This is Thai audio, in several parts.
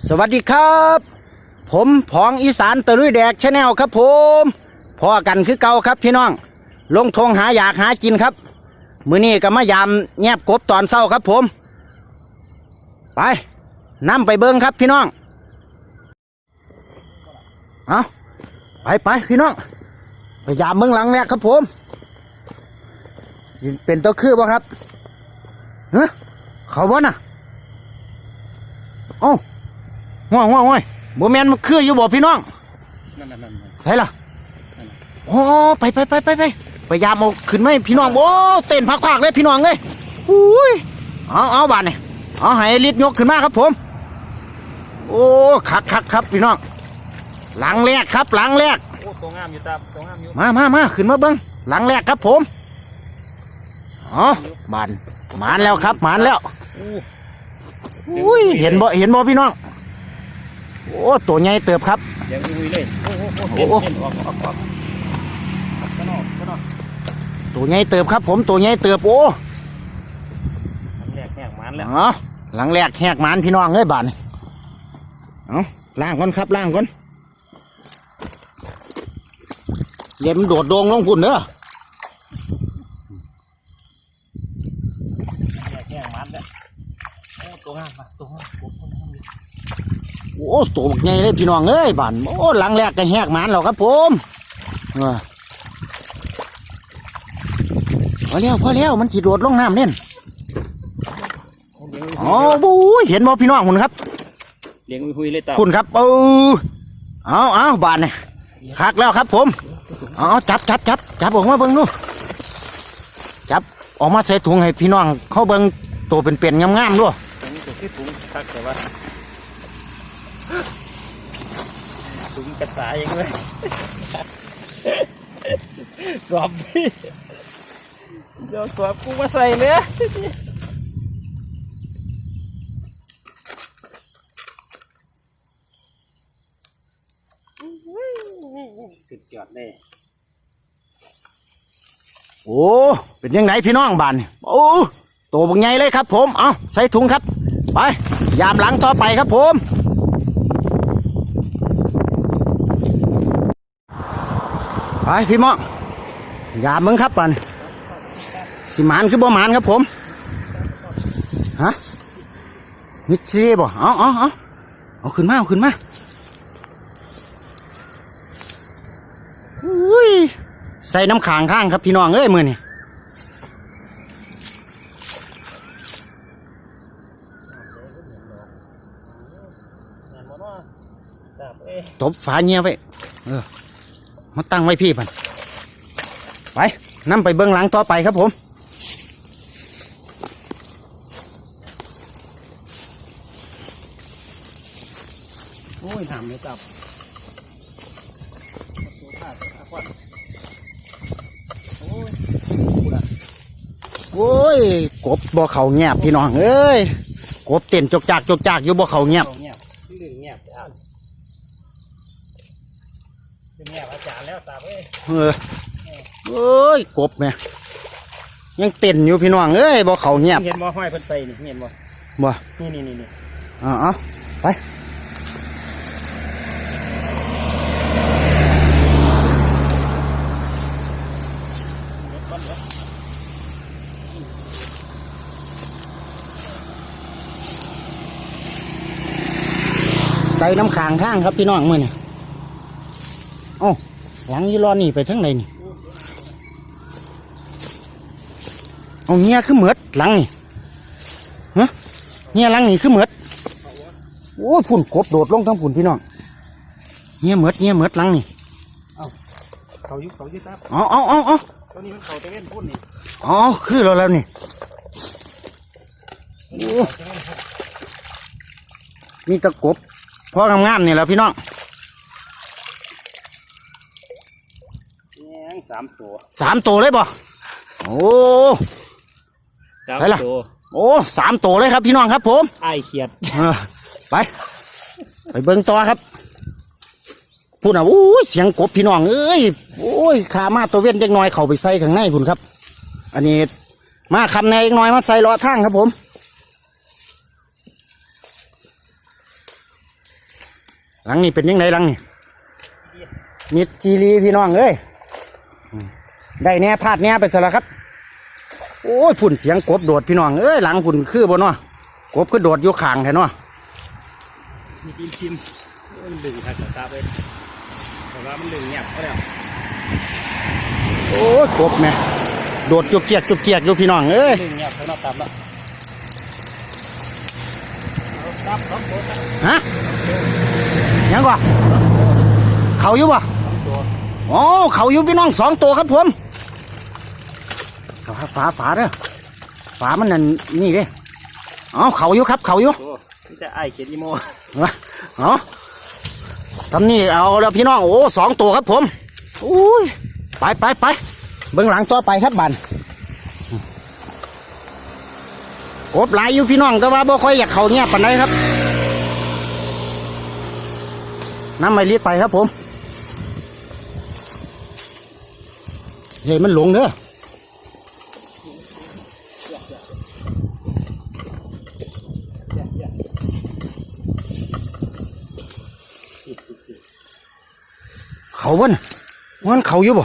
สวัสดีครับ ผมผองอีสานตะลุยแดกชาแนลครับผมพ่อกันคือเก่าครับพี่น้อง ลงทงหาอยากหากินครับ มือนี้ก็มายามแงบกบตอนเศร้าครับผม ไปนํไปเบิ้งครับพี่น้องเอาไปไปพี่น้องไปยามเมืองหลังแรกครับผมเป็นตัวคือบ่ครับเฮ้เขาบ่น่ะเอ้า ง่วงง่วงง่วงบ่แมนมันคืออยู่บ่พี่น้องนั่นนั่นนั่นใช่ล่ะโอ้ไปไปไปไปไปพยายามเอาขึ้นไหมพี่น้องโอ้เต้นพักๆเลยพี่น้องเลยอุ้ยเอาเอาบานนี่เอาให้ลิดยกขึ้นมาครับผม โอ้คักคักครับพี่น้องหลังแรกครับ หลังแรกโอ้ตัวงามอยู่ตาตัวงามอยู่มามามาขึ้นมาเบิ้งหลังแรกครับผมอ๋อบานหมานแล้วครับหมานแล้วโอ้อุ้ยเห็นบ่เห็นบ่พี่น้อง โอ้ตัวใหญ่เติบครับเดี๋ยวคุยเลยโอ้โหโอ้โหเห็นออกออกออกข้างนอกข้างนอกตัวใหญ่เติบครับ ผมตัวใหญ่เติบโอ้ทำแรกแห้งมันแล้วเอาหลังแรกแหกหมานพี่น้องเอ้ยบาดนเอาล่างก่อนครับล่างก่อนเย็นมันโดดโดงลงพุ่นเด้อแรกแห้งมันแล้วโอ้ตัวงามมาตัวงามตัวงามอยู่ โอ้ตัวบักใหญ่เลยพี่น้องเอ้ยบานโอ้หลังแรกก็แหกหมานแล้วครับผมเออพอแล้วพอแล้วมันจีโดดลงน้ำเล่นโอ้เลี้ยงอ๋อบู๊ยเห็นบ่พี่น้องคุณครับเลี้ยงคุยเลยตาคุณครับเออเอาเอาบานเนี่ยคักแล้วครับ ผมเอาจับจับจับจับออกมาเบิ่งดูจับออกมาใส่ถุงให้พี่น้องเขาเบิ่งตัวเป็นๆงามๆด้วย อันนี้ตัวที่ถุงทั กแต่ว่าถุงกระต่ายเองเลยสอบดิเดี๋ยวสอบกูมาใส่เลยสุดยอดเลยโอ้เป็นยังไงพี่น้องบานนี่โอ้ตัวบักใหญ่เลยครับผม เอาใส่ถุงครับ ไป ยามหลังต่อไปครับผม ไปพี่มองยามมึงครับบานสิหมานคือบ่หมานครับผมฮะมิดซีบ่เอาเอาเอาเอาขึ้นมาเอาขึ้นมาอุ้ยใส่น้ำขางข้างครับพี่น้องเอ้ยมือนี่งานบ่เนาะจับเอ้ยตบฝาเงียไว้เออ มาตั้งไว้พี่พันไปนำไปเบื้องหลังต่อไปครับผมโอ้ยถามเลยจับโอ้ย กบบ่อเขาเงียบพี่น้องเอ้ย กบเต้นจกจากจกจากอยู่บ่อเขาเงียบ เงียบเรื่องเงียบแล้วเป็นเงียบอาจารย์ แล้วตาเอ้ยเออเอ้ยกบเนี่ยยังเต้นอยู่พี่น้องเอ้ยบ่เขาเงียบเห็นบ่ห้อยเพิ่นไปนี่เห็นบ่บ่นี่นี่นี่นี่เอาเอาไปใส่น้ำขางข้างครับพี่น้องมือนี่เอ้า หลังยี่รอนี่ไปทั้งไหนนี่เอาเงียคือเหมือดหลังนี่ฮะเงียหลังนี่คือเหมือดโอ้ยฝุ่นกบโดดลงทั้งฝุ่นพี่น้องเงี้ยเหมือดเงี้ยเหมือดหลังนี่เขายุบเขายุบครับเอาเอาเอาเอาตัวนี้มันเขาตะเวนพุ่นนี่เอาคือเราแล้วนี่โอ้มีตะกบพองามๆนี่แหล้วพี่น้อง แง่ง สามตัวสามตัวเลยบ่โอ้สามไปล่ะตัวโอ้สามตัวเลยครับพี่น้องครับผมไอ้เขียดเออไป ไปเบิ่งต่อครับพูดนะโอ้ยเสียงกบพี่น้องเอ้ยโอ้ยขามาตัวเว้นเล็กน้อยเข้าไปใส่ข้างในพุ่นครับ อันนี้มาคำในเล็กน้อยมาใส่ล้อทางครับผมหลังนี้เป็นยังไงหลังนี่มิดจีรีพี่น้องเอ้ยอืม ได้แน่พลาดแน่ไปซะแล้วครับ โอ้ยพุ่นเสียงกบโดดพี่น้องเอ้ยหลังพุ่นคือบ่เนาะกบก็โดดอยู่ข้างแท้เนาะมีกินชิมมันดึงทักตาไปแต่ว่ามันดึงเงียบก็แล้วโอ้ยกบแม่โดดจุกเกียกจุกเกียกอยู่พี่น้องเอ้ยดึงเงียบเขานอกตามแล้วตับสองตัวตับฮะยังก่เขาอยู่บ่สองตัวโอ้เขาอยู่พี่น้องสองตัวครับผม ฝาฝาฝาเด้อฝามันนั่นนี่เด้อ๋อเขาอยู่ครับ เขาอยู่ตัวนี่จะไอ้เกียรติโมเอาเอาทำนี่เอาแล้วพี่น้องโอ้สองตัวครับผมอุ้ยไปไปไปเบื้องหลังต่อไปครับบันกบหลายอยู่พี่น้องแต่ว่าบ่ค่อยอยากเขาเงียบปานใดครับน้ำไม่รีดไปครับผมเฮ้ยมันหลงเด้อ เขาบ่นมันเขาอยู่บ่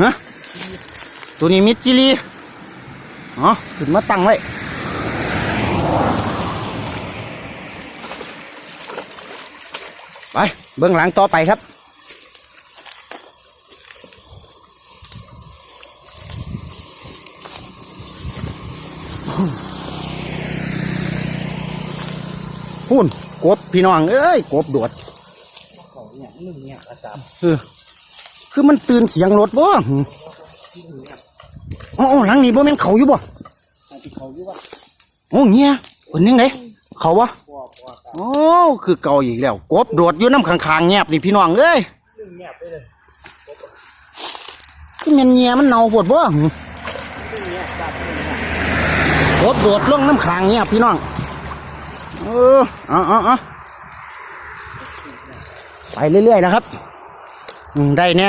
ฮะตัวนี้มิดจิลีอ๋อขึ้นมาตั้งไว้ไปเบื้องหลังต่อไปครับพูนกบพี่น้อง เอ้ย กบโดด เขาเนี่ยหนึ่งเนี่ยอาจารย์เออคือมันตื่นเสียงรถบ่หึอ๋อหลังนี้บ่แม่นเขาอยู่บ่อันที่เขาอยู่ว่าโอ้เงี้ยเป็นยังไงเขาวะพ่อพ่อกันโอ้คือเก่าอีกแล้ว กบโดดอยู่น้ำข้างๆเงียบนี่พี่น้องเอ้ยหนึ่งเงียบไปเลยคือแม่นเงียมันเน่าปวดบ่หึหนึ่งเงียบจับหนึ่งเงียบกบโดดลงน้ำข้างเงียบพี่น้องเออเอาเอาเอา ไปเรื่อยๆนะครับอืมได้แน่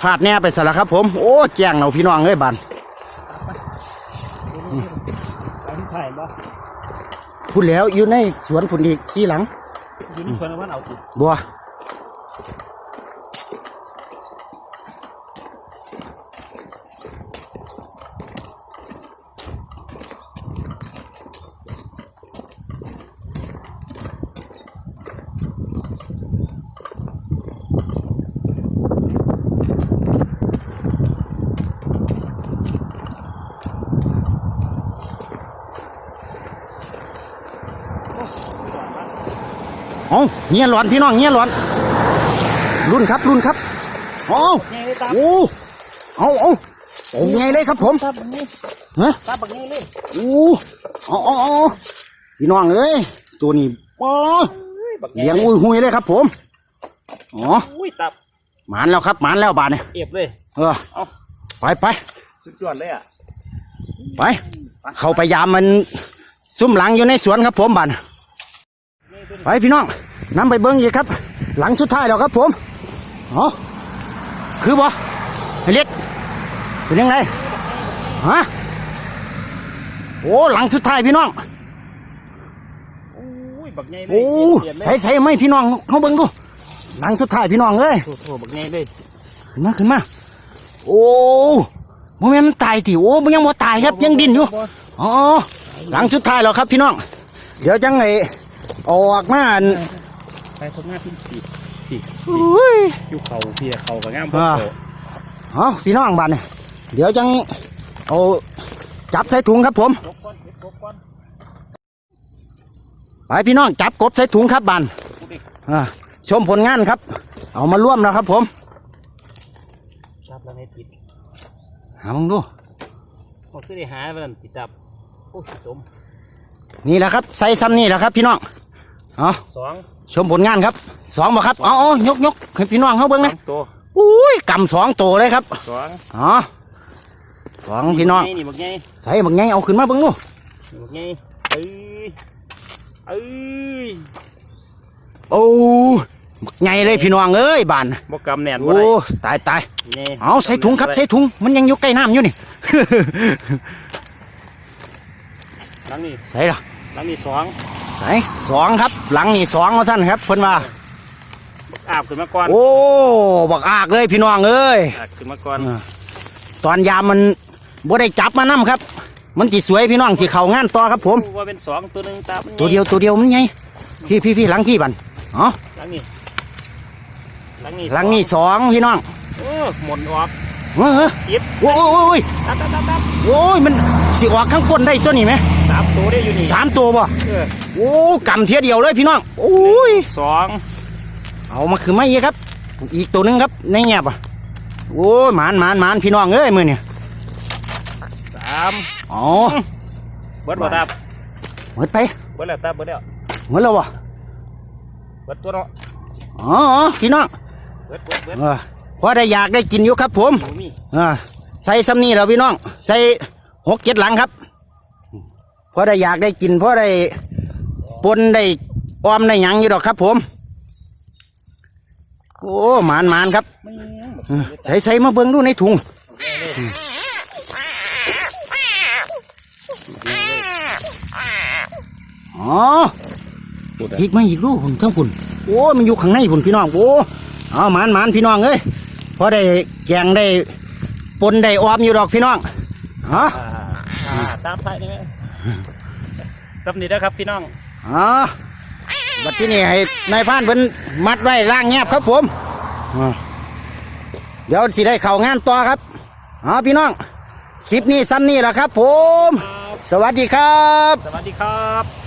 พลาดแน่ไปซะแล้วครับผม โอ้แจ้งเราพี่น้องเอ้ยบันไปที่ถ่ายบ่พูดแล้วอยู่ในสวนผุนอีกที่หลังยินคนว่าเอาติบัว เอาเงี้ยหลอนพี่น้องเงี้ยหลอนรุ่นครับรุ่นครับโอ้ไงเลยตาโอ้เอาเอาโอ้ไงเลยครับผมตาบักนี้ฮะตาบักนี้เลยโอ้เอาเอาเอาพี่น้องเอ้ยตัวนี้โอ้บักเลี้ยงอุ้ยหุยเลยครับ ผมอ๋ออุ้ยตับหมานแล้วครับหมานแล้วบาดเนี่ยเอฟเลยเออเอาไปไปสุดยอดเลยอะไป เข้าไปยามมันซุ่มหลังอยู่ในสวนครับผมบาดน่ะไปพี่น้อง นำไปเบิ้งอีกครับ หลังสุดท้ายแล้วครับผมอ๋อคือบ่ไอ้เล็กเป็นยังไงฮะโอ้หลังสุดท้ายพี่น้องอุ้ยบักไงเลยโอ้เปลี่ยนเลใส่ยใส่ไหมพี่น้องเขาเบิ่งดูหลังสุดท้ายพี่น้องเอ้ยโอ้โหบักไงเลยขึ้นมาขึ้นมาโอ้โมเมนต์ตายติโอ้มันยังบ่ตายครับยังดิ้นอยู่อ๋อหลังสุดท้ายแล้วครับพี่น้อง เดี๋ยวจังไงออกมาอัน ไปคนหน้าพี่ปีปีอุ้ยอยู่เขาเพียเขากับงามพวกอ่าเขาอ๋อพี่น้องบ้านนี่เดี๋ยวจังเอาจับใส่ถุงครับผมกบก้อนเก็บกบก้อนไปพี่น้องจับกบใส่ถุงครับบ้านกูดิอ่าชมผลงานครับ เอามาร่วมแล้วครับผมจับแล้วไม่ติดหามึงดูมันคือได้หาไปนั่นติดจับโอ้ยสมนี่แหละครับใส่ซ้ำนี่แหละครับพี่น้องเอาสอง ชมผลงานครับสองบ่ครับเอาเอายกยกให้พี่น้องเขาเบิ่งสอนะงตัวอุ้ยกำสองตัวเลยครับสองอ๋อสองพี่น้องนี่บักไงใส่บักไงเอาขึ้นมาเบิ่งดูนี่บักไงเอ้ยเอ้ยโอ้บักไงเลยพี่น้องเอ้ยบานบกกำแน่นบ่โอ้ได้ตายตายไงเอาใส่ถุงครับใส่ถุงมันยังอยู่ใกล้น้ำอยู่นี่หลังนี่ใส่ละหลังนี่สองส ไหนสองครับ หลังนี่สองเอาท่านครับเพิ่นว่าอาบขึ้นมาก่อนโอ้บักอากเลยพี่น้องเอ้ยอาบขึ้นมาก่อนตอนยามมันบ่ได้จับมานํครับ มันสิสวยพี่น้องสิเข้างานต่อครับ ผมว่าเป็นสองตัวหนึ่งตามันตัวเดียวตัวเดียวมันไงพี่พี่พี่หลังพี่บันอ๋อหลังนี้หลังนี้หลังนี่สองพี่น้องโอ้หมดออกเฮ้ยยิบโอ้ยโอ้ยโอ้ยตับตับตับตับโอ้ยมันสิออกข้างก้นได้ตัวนี้ไหมสามตัวได้อยู่นี่สามตัวบ่เออโอ้กำเทียเดียวเลยพี่น้องโอ้ยสองเอามาคือไม่เยอะครับ อีกตัวหนึงครับในแงบอะโอ้ยหมานหมานหมานพี่น้องเอ้ยมือเนี่ยสามอ๋อเบิดบ่ตับหมดไปเบิดแล้วตับเบิดแล้วหมดแล้ววะเบิดตัวเนาะอ๋ออ๋อพี่น้องเบิดเบิดเบิดเออพอได้อยากได้กินอยู่ครับผมหมูมีอ่าใส่ซ้ำนี่แล้วพี่น้อง ใส่หกเจ็ดหลังครับ พอได้อยากได้กินเพอได้ปนได้ออมได้หยังอยู่ดอกครับ ผม โอ้หมานหมานครับใส่ใส่มาเบิ่งดูในถุงอ๋ออีกไมาอีกลูกผมทั้งฝุ่นโอ้มันอยู่ข้างในฝุ่นพี่น้องโอ้เอาหมานหมานพี่น้องเอ้ยพอได้แกงได้ปนได้ออมอยู่ดอกพี่น้องอ๋ออ่าอ่าตามท้ายได้ไหม สำนีนะครับพี่น้องอ๋อบัดที่นี่ให้นายพรานเพิ่นมัดไว้ล่างแงบครับผมอ่าเดี๋ยวสิได้เข้างานต่อครับอ๋อพี่น้อง คลิปนี้ซ้ำนี่แหละครับผม สวัสดีครับ สวัสดีครับ